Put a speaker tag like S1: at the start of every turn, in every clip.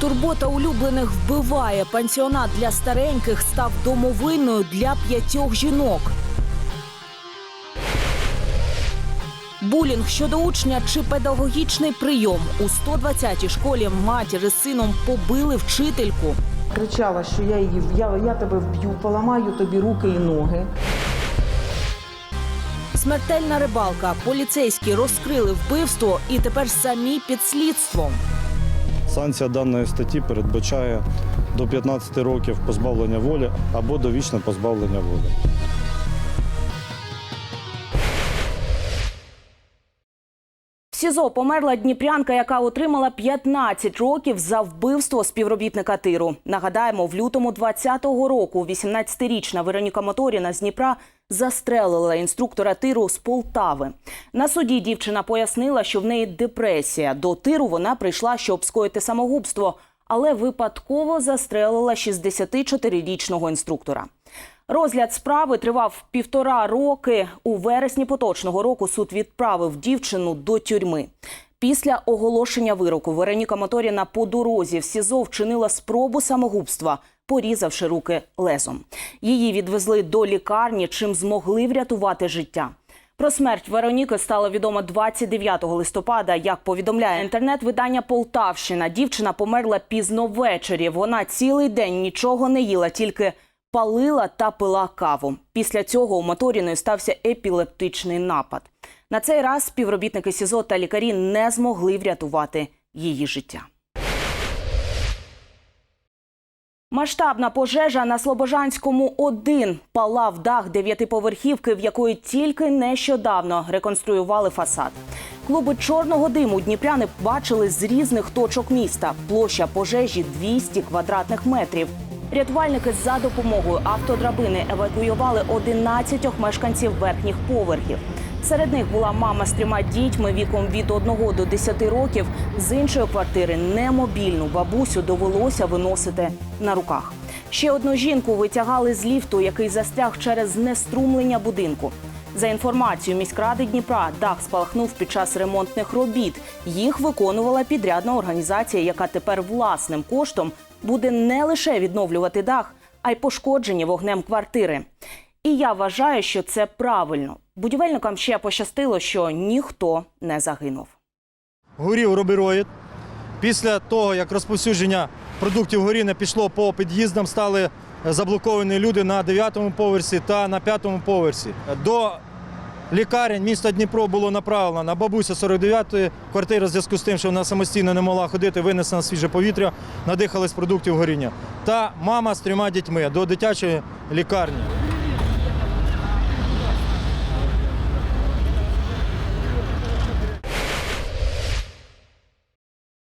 S1: Турбота улюблених вбиває. Пансіонат для стареньких став домовиною для п'ятьох жінок. Булінг щодо учня чи педагогічний прийом у 120-й школі матір із сином побили вчительку.
S2: Кричала, що я її я, я тебе вб'ю, поламаю тобі руки і ноги.
S1: Смертельна рибалка. Поліцейські розкрили вбивство і тепер самі під слідством.
S3: Санкція даної статті передбачає до 15 років позбавлення волі або довічне позбавлення волі.
S1: СІЗО померла дніпрянка, яка отримала 15 років за вбивство співробітника тиру. Нагадаємо, в лютому 20-го року 18-річна Вероніка Моторіна з Дніпра застрелила інструктора тиру з Полтави. На суді дівчина пояснила, що в неї депресія. До тиру вона прийшла, щоб скоїти самогубство, але випадково застрелила 64-річного інструктора. Розгляд справи тривав півтора роки. У вересні поточного року суд відправив дівчину до тюрми. Після оголошення вироку Вероніка Моторіна по дорозі в СІЗО вчинила спробу самогубства, порізавши руки лезом. Її відвезли до лікарні, чим змогли врятувати життя. Про смерть Вероніки стало відомо 29 листопада. Як повідомляє інтернет-видання Полтавщина, дівчина померла пізно ввечері. Вона цілий день нічого не їла, тільки палила та пила каву. Після цього у Моторіної стався епілептичний напад. На цей раз співробітники СІЗО та лікарі не змогли врятувати її життя. Масштабна пожежа на Слобожанському 1 палав дах дев'ятиповерхівки, в якої тільки нещодавно реконструювали фасад. Клуби чорного диму дніпряни бачили з різних точок міста. Площа пожежі 200 квадратних метрів. Рятувальники за допомогою автодрабини евакуювали 11 мешканців верхніх поверхів. Серед них була мама з трьома дітьми віком від 1 до 10 років. З іншої квартири немобільну бабусю довелося виносити на руках. Ще одну жінку витягали з ліфту, який застряг через знеструмлення будинку. За інформацією міськради Дніпра, дах спалахнув під час ремонтних робіт. Їх виконувала підрядна організація, яка тепер власним коштом буде не лише відновлювати дах, а й пошкоджені вогнем квартири. І я вважаю, що це правильно. Будівельникам ще пощастило, що ніхто не загинув.
S4: горів робероїд. Після того, як розповсюдження продуктів горіння пішло по під'їздам, стали заблоковані люди на 9-му поверсі та на 5-му поверсі. До лікарень міста Дніпро було направлено на бабуся 49-ї квартири в зв'язку з тим, що вона самостійно не могла ходити, винесена свіже повітря, надихалась продуктів горіння. Та мама з трьома дітьми до дитячої лікарні.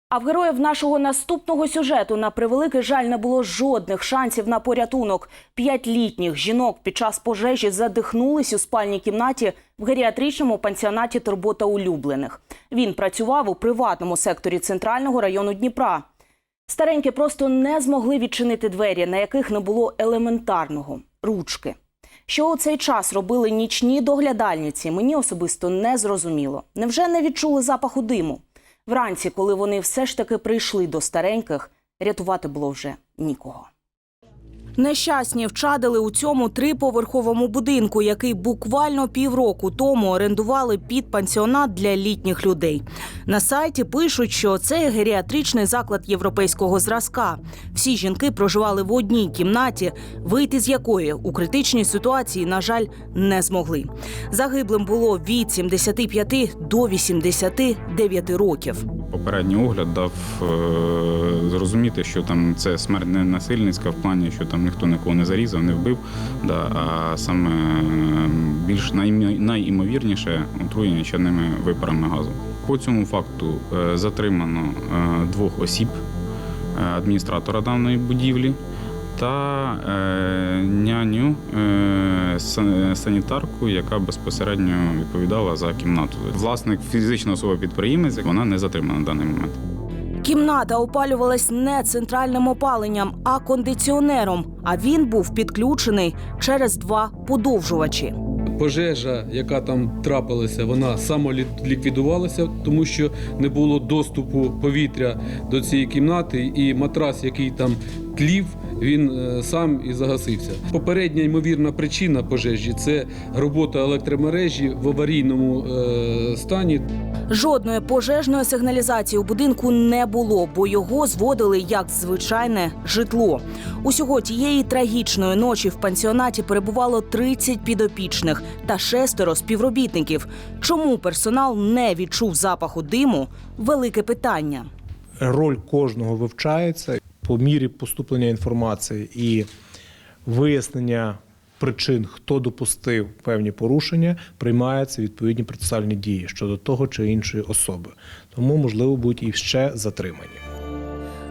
S1: А в героїв нашого наступного сюжету на превеликий жаль не було жодних шансів на порятунок. П'ять літніх жінок під час пожежі задихнулись у спальній кімнаті в геріатричному пансіонаті Турбота улюблених. Він працював у приватному секторі центрального району Дніпра. Старенькі просто не змогли відчинити двері, на яких не було елементарного ручки. Що у цей час робили нічні доглядальниці, мені особисто не зрозуміло. Невже не відчули запаху диму? Вранці, коли вони все ж таки прийшли до стареньких, рятувати було вже нікого. Нещасні вчадили у цьому триповерховому будинку, який буквально півроку тому орендували під пансіонат для літніх людей. На сайті пишуть, що це геріатричний заклад європейського зразка. Всі жінки проживали в одній кімнаті, вийти з якої у критичній ситуації, на жаль, не змогли. Загиблим було від 75 до 89 років.
S5: Попередній огляд дав е, зрозуміти, що там це смерть не насильницька в плані, що там ніхто нікого не зарізав, не вбив. Да, а саме е, більш найімовірніше отруєння чадними випарами газу. По цьому факту е, затримано е, двох осіб, е, адміністратора даної будівлі та е, няню е, санітарку, яка безпосередньо відповідала за кімнату. Власник фізична особа підприємець, вона не затримана на даний момент.
S1: Кімната опалювалась не центральним опаленням, а кондиціонером. А він був підключений через два подовжувачі.
S6: пожежа, яка там трапилася, вона самоліквідувалася, тому що не було доступу повітря до цієї кімнати, і матрас, який там тлів, він е, сам і загасився. Попередня ймовірна причина пожежі це робота електромережі в аварійному е, стані.
S1: Жодної пожежної сигналізації у будинку не було, бо його зводили як звичайне житло. Усього тієї трагічної ночі в пансіонаті перебувало 30 підопічних та шестеро співробітників. Чому персонал не відчув запаху диму? Велике питання.
S7: роль кожного вивчається по мірі поступлення інформації і вияснення причин, хто допустив певні порушення, приймаються відповідні процесуальні дії щодо того чи іншої особи. Тому, можливо, будуть і ще затримані.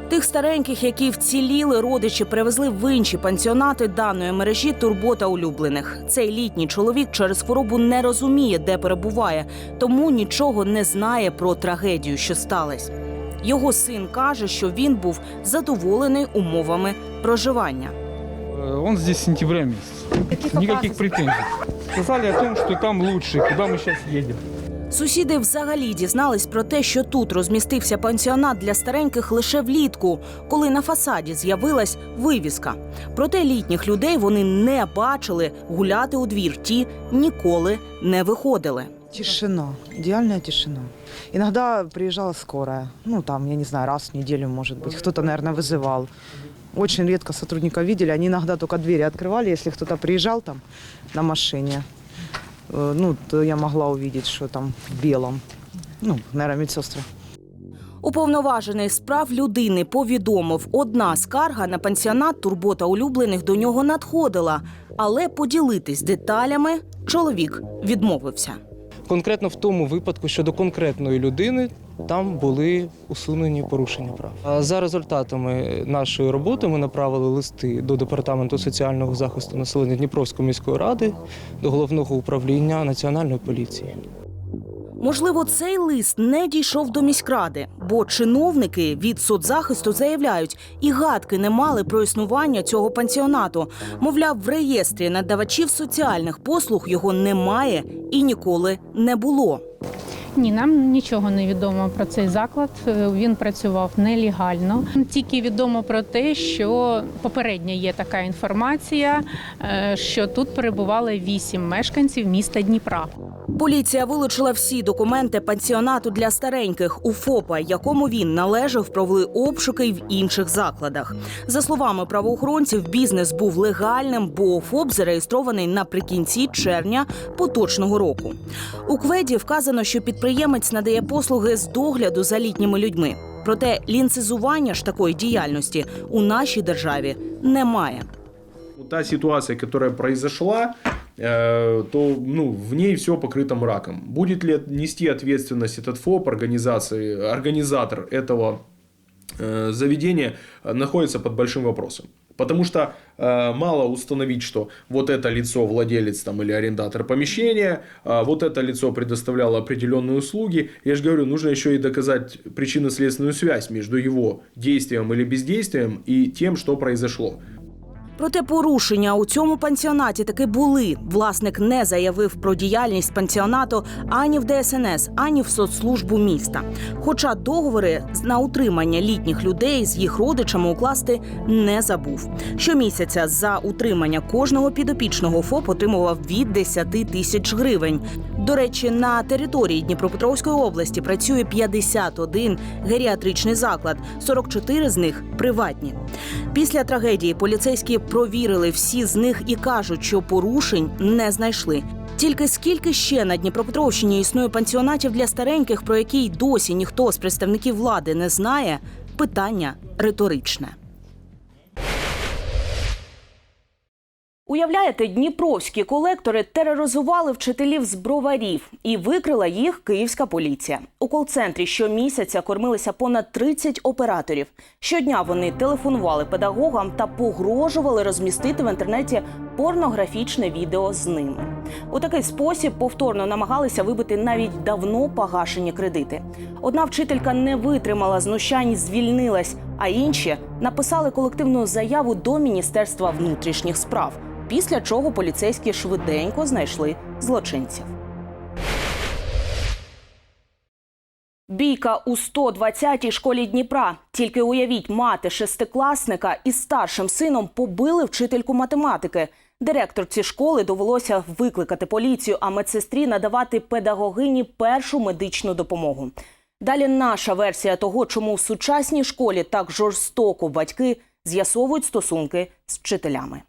S1: Тих стареньких, які вціліли, родичі привезли в інші пансіонати даної мережі турбота улюблених. Цей літній чоловік через хворобу не розуміє, де перебуває, тому нічого не знає про трагедію, що сталася. Його син каже, що він був задоволений умовами проживання.
S8: Э, Он здесь с сентября месяца. Никаких претензий. Сказали о том, что там лучше, куда мы сейчас едем.
S1: Сусіди взагалі дізнались про те, що тут розмістився пансіонат для стареньких лише влітку, коли на фасаді з'явилась вивіска. Проте літніх людей вони не бачили гуляти у двір. Ті ніколи не виходили.
S2: Тишина, идеальная тишина. Иногда приезжала скорая, ну там, я не знаю, раз в неделю, может быть, кто-то, наверное, вызывал. Очень редко сотрудников видели, они иногда только двери открывали, если кто-то приезжал там на машине. Э, Ну, то я могла увидеть, что там в белом. Ну, наверное, медсестры.
S1: Уповноважений з прав людини повідомив, одна скарга на пансіонат турбота улюблених до нього надходила, але поділитись деталями чоловік відмовився.
S9: Конкретно в тому випадку щодо конкретної людини там були усунені порушення прав. За результатами нашої роботи ми направили листи до департаменту соціального захисту населення Дніпровської міської ради до головного управління національної поліції.
S1: Можливо, цей лист не дійшов до міськради, бо чиновники від соцзахисту заявляють, і гадки не мали про існування цього пансіонату. Мовляв, в реєстрі надавачів соціальних послуг його немає і ніколи не було.
S10: Ні, нам нічого не відомо про цей заклад. Е, Він працював нелегально. Тільки відомо про те, що попередня є така інформація, е, що тут перебували вісім мешканців міста Дніпра.
S1: Поліція вилучила всі документи пансіонату для стареньких у ФОПа, якому він належав, провели обшуки й в інших закладах. За словами правоохоронців, бізнес був легальним, бо ФОП зареєстрований наприкінці червня поточного року. У кведі вказано, що підприємець надає послуги з догляду за літніми людьми. Проте лінцизування ж такої діяльності у нашій державі немає.
S11: Та ситуация, которая произошла, то ну, в ней все покрыто мраком. Будет ли нести ответственность этот ФОП, организации, организатор этого э, заведения э, находится под большим вопросом. Потому что э, мало установить, что вот это лицо владелец там, или арендатор помещения, а вот это лицо предоставляло определенные услуги. Я же говорю, нужно еще и доказать причинно-следственную связь между его действием или бездействием и тем, что произошло.
S1: Проте порушення у цьому пансіонаті таки були. Власник не заявив про діяльність пансіонату ані в ДСНС, ані в соцслужбу міста. Хоча договори на утримання літніх людей з їх родичами укласти не забув. Щомісяця за утримання кожного підопічного ФОП отримував від 10 тисяч гривень. До речі, на території Дніпропетровської області працює 51 геріатричний заклад, 44 з них приватні. Після трагедії поліцейські провірили всі з них і кажуть, що порушень не знайшли. Тільки скільки ще на Дніпропетровщині існує пансіонатів для стареньких, про які й досі ніхто з представників влади не знає, питання риторичне. Уявляєте, дніпровські колектори тероризували вчителів з броварів і викрила їх київська поліція. У кол-центрі щомісяця кормилися понад 30 операторів. Щодня вони телефонували педагогам та погрожували розмістити в інтернеті порнографічне відео з ними. У такий спосіб повторно намагалися вибити навіть давно погашені кредити. Одна вчителька не витримала знущань, звільнилась, а інші написали колективну заяву до Міністерства внутрішніх справ. Після чого поліцейські швиденько знайшли злочинців. Бійка у 120-й школі Дніпра. Тільки уявіть, мати шестикласника із старшим сином побили вчительку математики. Директорці школи довелося викликати поліцію, а медсестрі надавати педагогині першу медичну допомогу. Далі наша версія того, чому в сучасній школі так жорстоко батьки з'ясовують стосунки з вчителями.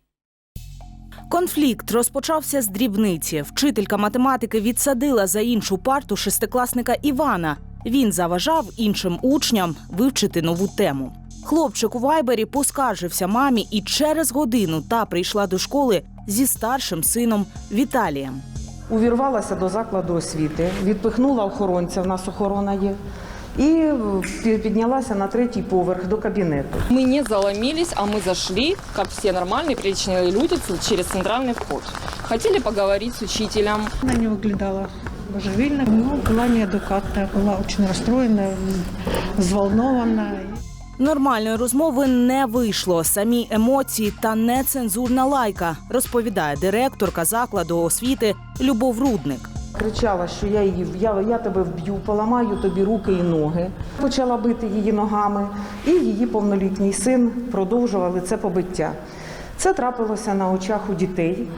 S1: Конфлікт розпочався з дрібниці. Вчителька математики відсадила за іншу парту шестикласника Івана. Він заважав іншим учням вивчити нову тему. Хлопчик у вайбері поскаржився мамі, і через годину та прийшла до школи зі старшим сином Віталієм.
S2: Увірвалася до закладу освіти, відпихнула охоронця, в нас охорона є, і пі- піднялася на третій поверх до кабінету.
S12: Мы не заломились, а мы зашли, как все нормальные приличные люди, через центральный вход. Хотели поговорить с учителем.
S10: Она не выглядала божевильно, но была неадекватная, была очень расстроена, взволнована.
S1: Нормальної розмови не вийшло. Самі емоції та нецензурна лайка, розповідає директорка закладу освіти Любов Рудник.
S2: Кричала, що я її я, я тебе вб'ю, поламаю тобі руки і ноги. Почала бити її ногами, і її повнолітній син продовжували це побиття. Це трапилося на очах у дітей.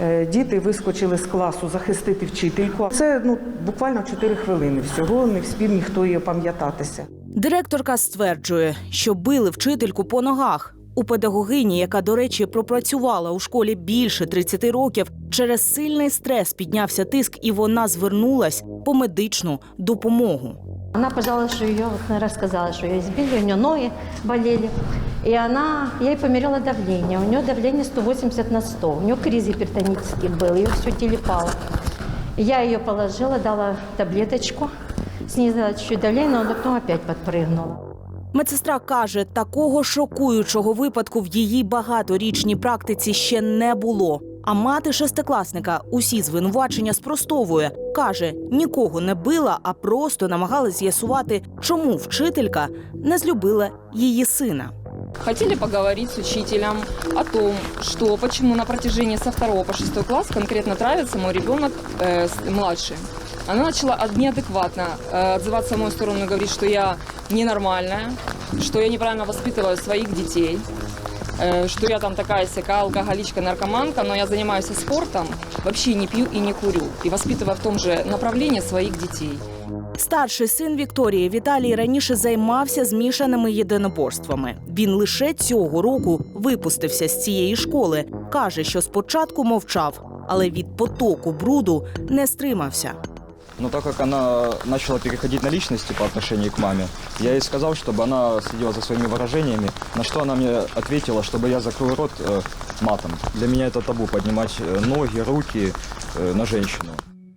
S2: Е, Діти вискочили з класу захистити вчительку. Це ну буквально 4 хвилини. Всього не вспів ніхто її опам'ятатися.
S1: Директорка стверджує, що били вчительку по ногах. У педагогині, яка, до речі, пропрацювала у школі більше 30 років, через сильний стрес піднявся тиск, і вона звернулась по медичну допомогу.
S10: Она пожаловалась, что ее, вот, наверное, рассказала, что ее избили, у нее ноги болели. И она, я ей померила давление. У нее давление 180 на 100. У нее криз гипертонический был, ее все телепало. Я ее положила, дала таблеточку, снизила чуть-чуть давление, но потом опять подпрыгнула.
S1: Медсестра каже, такого шокуючого випадку в її багаторічній практиці ще не було. А мати шестикласника усі звинувачення спростовує. каже, нікого не била, а просто намагалась з'ясувати, чому вчителька не злюбила її сина.
S12: Хотели поговорить с учителем о том, что почему на протяжении со второго по шестой класс конкретно травится мой ребенок э, с- младший. Она начала от- неадекватно э, отзываться в мою сторону и говорить, что я ненормальная, что я неправильно воспитываю своих детей, э, что я там такая сякая алкоголичка, наркоманка, но я занимаюсь спортом, вообще не пью и не курю, и воспитываю в том же направлении своих детей.
S1: Старший син Вікторії Віталій раніше займався змішаними єдиноборствами. Він лише цього року випустився з цієї школи. каже, що спочатку мовчав, але від потоку бруду не стримався.
S13: Но так как она начала переходить на личности по отношению к маме, я ей сказал, чтобы она следила за своими выражениями, на что она мне ответила, чтобы я закрыл рот э, матом. Для меня это табу поднимать э, ноги, руки э, на женщину.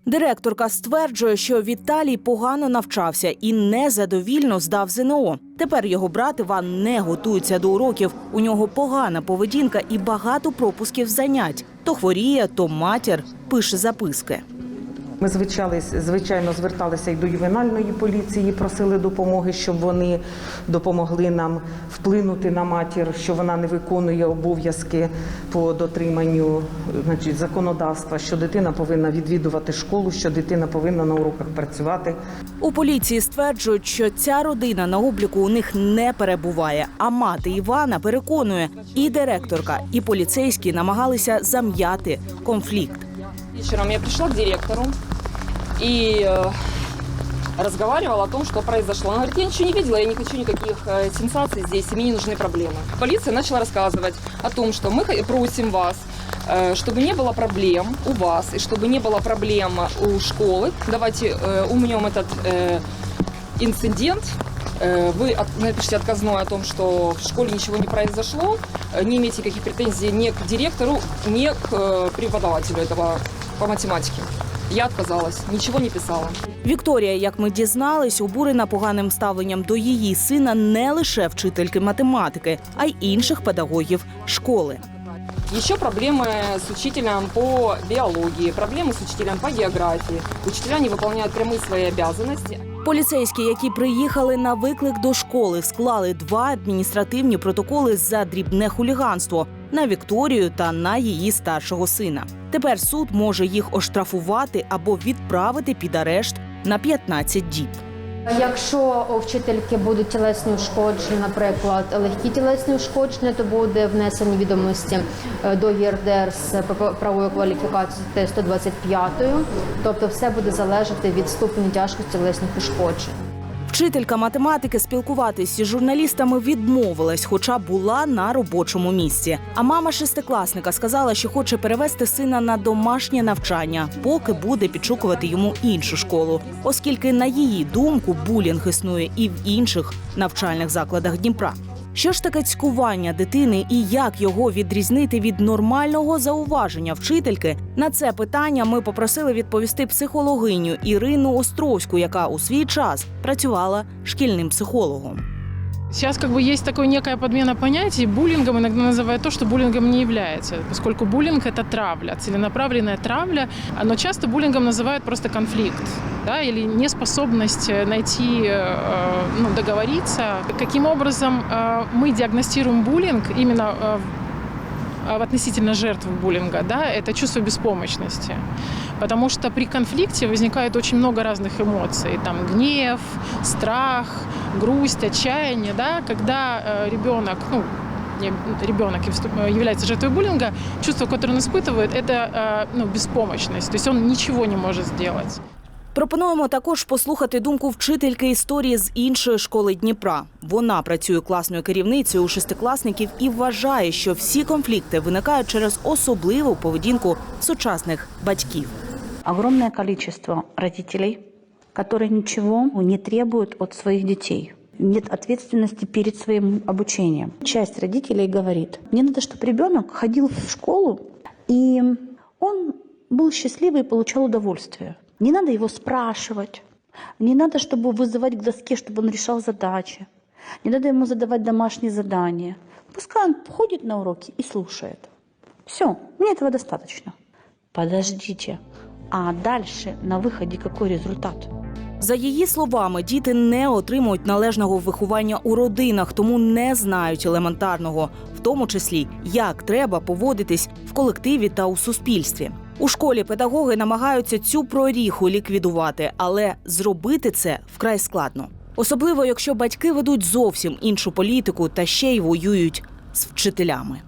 S1: Директорка стверджує, що Віталій погано навчався і незадовільно здав ЗНО. Тепер його брат Іван не готується до уроків. У нього погана поведінка і багато пропусків занять. То хворіє, то матір пише записки.
S2: Ми звичались, звичайно зверталися і до ювенальної поліції, просили допомоги, щоб вони допомогли нам вплинути на матір, що вона не виконує обов'язки по дотриманню значить, законодавства, що дитина повинна відвідувати школу, що дитина повинна на уроках працювати.
S1: У поліції стверджують, що ця родина на обліку у них не перебуває. А мати Івана переконує, і директорка, і поліцейські намагалися зам'яти конфлікт.
S12: Вечером я пришла к директору и э, разговаривала о том, что произошло. Она говорит, я ничего не видела, я не хочу никаких э, сенсаций здесь, и мне не нужны проблемы. Полиция начала рассказывать о том, что мы просим вас, э, чтобы не было проблем у вас, и чтобы не было проблем у школы. Давайте умнем этот инцидент. Вы напишите отказное о том, что в школе ничего не произошло, не имеете никаких претензий ни к директору, ни к преподавателю этого по математике. Я отказалась, ничего не писала.
S1: Вікторія, як ми дізнались, обурена поганим ставленням до її сина не лише вчительки математики, а й інших педагогів школи.
S12: Еще проблемы с учителем по биологии, проблемы с учителем по географии. Учителя не выполняют прямые свои обязанности.
S1: Поліцейські, які приїхали на виклик до школи, склали два адміністративні протоколи за дрібне хуліганство. на Вікторію та на її старшого сина. Тепер суд може їх оштрафувати або відправити під арешт на 15 діб.
S14: Якщо у вчительки будуть тілесні ушкодження, наприклад, легкі тілесні ушкодження, то буде внесені відомості е, до ЄРДР з правовою кваліфікацією Т-125, тобто все буде залежати від ступеню тяжкості тілесних ушкоджень.
S1: Вчителька математики спілкуватись із журналістами відмовилась, хоча була на робочому місці. А мама шестикласника сказала, що хоче перевести сина на домашнє навчання, поки буде підшукувати йому іншу школу, оскільки, на її думку, булінг існує і в інших навчальних закладах Дніпра. Що ж таке цькування дитини і як його відрізнити від нормального зауваження вчительки? На це питання ми попросили відповісти психологиню Ірину Островську, яка у свій час працювала шкільним психологом.
S15: Сейчас как бы есть такое некая подмена понятий. Буллингом иногда называют то, что буллингом не является, поскольку буллинг – это травля, целенаправленная травля. Но часто буллингом называют просто конфликт да, или неспособность найти, э, ну, договориться. Каким образом э, мы диагностируем буллинг именно э, в- в относительно жертв буллинга, да, это чувство беспомощности. Потому что при конфликте возникает очень много разных эмоций. Там гнев, страх, грусть, отчаяние. Да? Когда э, ребенок, ну, не- ребенок и вступ- э, является жертвой буллинга, чувство, которое он испытывает, это э, ну, беспомощность. То есть он ничего не может сделать.
S1: Пропонуємо також послухати думку вчительки історії з іншої школи Дніпра. Вона працює класною керівницею у шестикласників і вважає, що всі конфлікти виникають через особливу поведінку сучасних батьків.
S16: Огромное количество родителей, которые ничего не требуют от своих детей. Нет ответственности перед своим обучением. Часть родителей говорит, мне надо, чтобы ребенок ходил в школу, и он был счастливый и получал удовольствие. Не надо его спрашивать, не надо, чтобы вызывать к доске, чтобы он решал задачи. Не надо ему задавать домашние задания. Пускай он ходит на уроки и слушает. Все, мне этого достаточно. Подождите, а дальше на выходе какой результат?
S1: За її словами, діти не отримують належного виховання у родинах, тому не знають елементарного, в тому числі як треба поводитись в колективі та у суспільстві. У школі педагоги намагаються цю проріху ліквідувати, але зробити це вкрай складно. Особливо, якщо батьки ведуть зовсім іншу політику та ще й воюють з вчителями.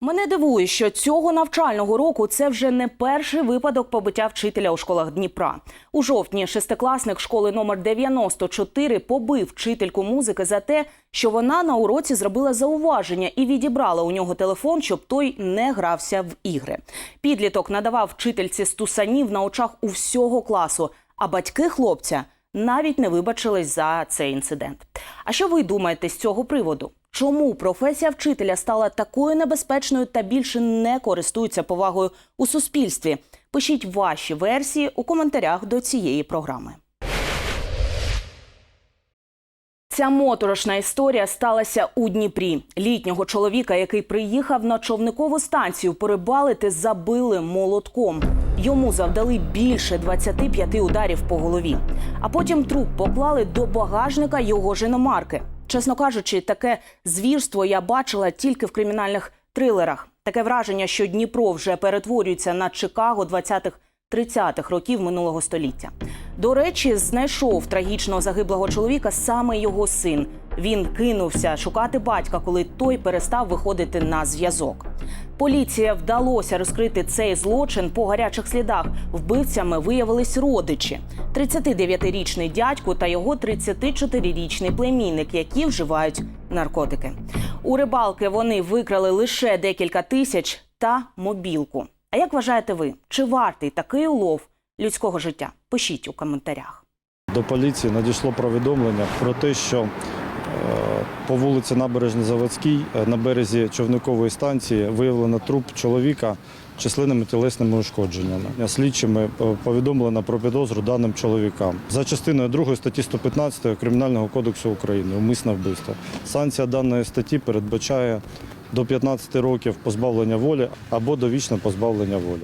S1: Мене дивує, що цього навчального року це вже не перший випадок побиття вчителя у школах Дніпра. У жовтні шестикласник школи номер 94 побив вчительку музики за те, що вона на уроці зробила зауваження і відібрала у нього телефон, щоб той не грався в ігри. Підліток надавав вчительці стусанів на очах у всього класу, а батьки хлопця навіть не вибачились за цей інцидент. А що ви думаєте з цього приводу? Чому професія вчителя стала такою небезпечною та більше не користується повагою у суспільстві? Пишіть ваші версії у коментарях до цієї програми. Ця моторошна історія сталася у Дніпрі. Літнього чоловіка, який приїхав на човникову станцію порибалити, забили молотком. Йому завдали більше 25 ударів по голові. А потім труп поклали до багажника його женомарки. Чесно кажучи, таке звірство я бачила тільки в кримінальних трилерах. Таке враження, що Дніпро вже перетворюється на Чикаго 20-х 30-х років минулого століття. До речі, знайшов трагічного загиблого чоловіка саме його син. Він кинувся шукати батька, коли той перестав виходити на зв'язок. Поліція вдалося розкрити цей злочин по гарячих слідах. Вбивцями виявились родичі: 39-річний дядько та його 34-річний племінник, які вживають наркотики. У рибалки вони викрали лише декілька тисяч та мобілку. А як вважаєте ви, чи вартий такий улов людського життя? Пишіть у коментарях.
S3: До поліції надійшло повідомлення про те, що е, по вулиці Набережній Заводській е, на березі човникової станції виявлено труп чоловіка численними тілесними ушкодженнями. Слідчими е, повідомлено про підозру даним чоловікам. За частиною 2 статті 115 Кримінального кодексу України умисне вбивство. Санкція даної статті передбачає до 15 років позбавлення волі або довічне позбавлення волі.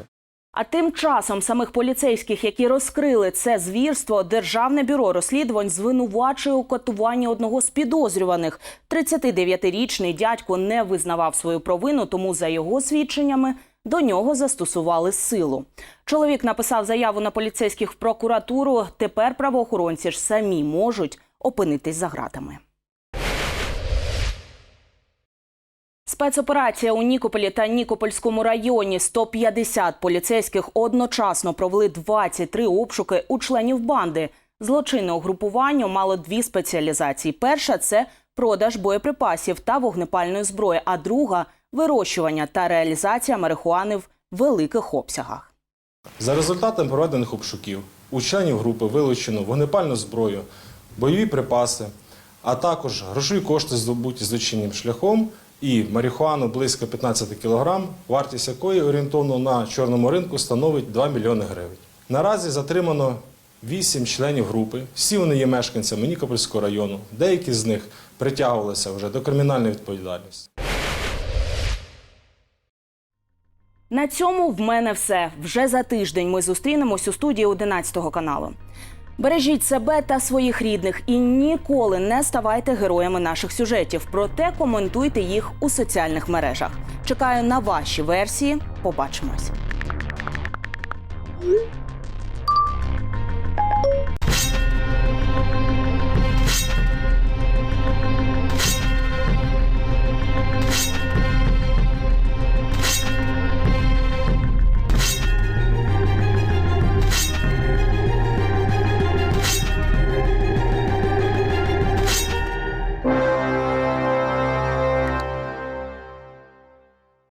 S1: А тим часом самих поліцейських, які розкрили це звірство, Державне бюро розслідувань звинувачує у катуванні одного з підозрюваних. 39-річний дядько не визнавав свою провину, тому за його свідченнями до нього застосували силу. Чоловік написав заяву на поліцейських в прокуратуру. Тепер правоохоронці ж самі можуть опинитись за ґратами. Спецоперація у Нікополі та Нікопольському районі 150 поліцейських одночасно провели 23 обшуки у членів банди. Злочинне угрупування мало дві спеціалізації. Перша це продаж боєприпасів та вогнепальної зброї, а друга вирощування та реалізація марихуани в великих обсягах.
S17: За результатами проведених обшуків у членів групи вилучено вогнепальну зброю, бойові припаси, а також грошові кошти, здобуті злочинним шляхом, і марихуану близько 15 кг, вартість якої орієнтовно на чорному ринку становить 2 мільйони гривень. Наразі затримано 8 членів групи. Всі вони є мешканцями Нікопольського району. Деякі з них притягувалися вже до кримінальної відповідальності.
S1: На цьому в мене все. Вже за тиждень ми зустрінемось у студії 11 каналу. Бережіть себе та своїх рідних і ніколи не ставайте героями наших сюжетів. Проте коментуйте їх у соціальних мережах. Чекаю на ваші версії. Побачимось.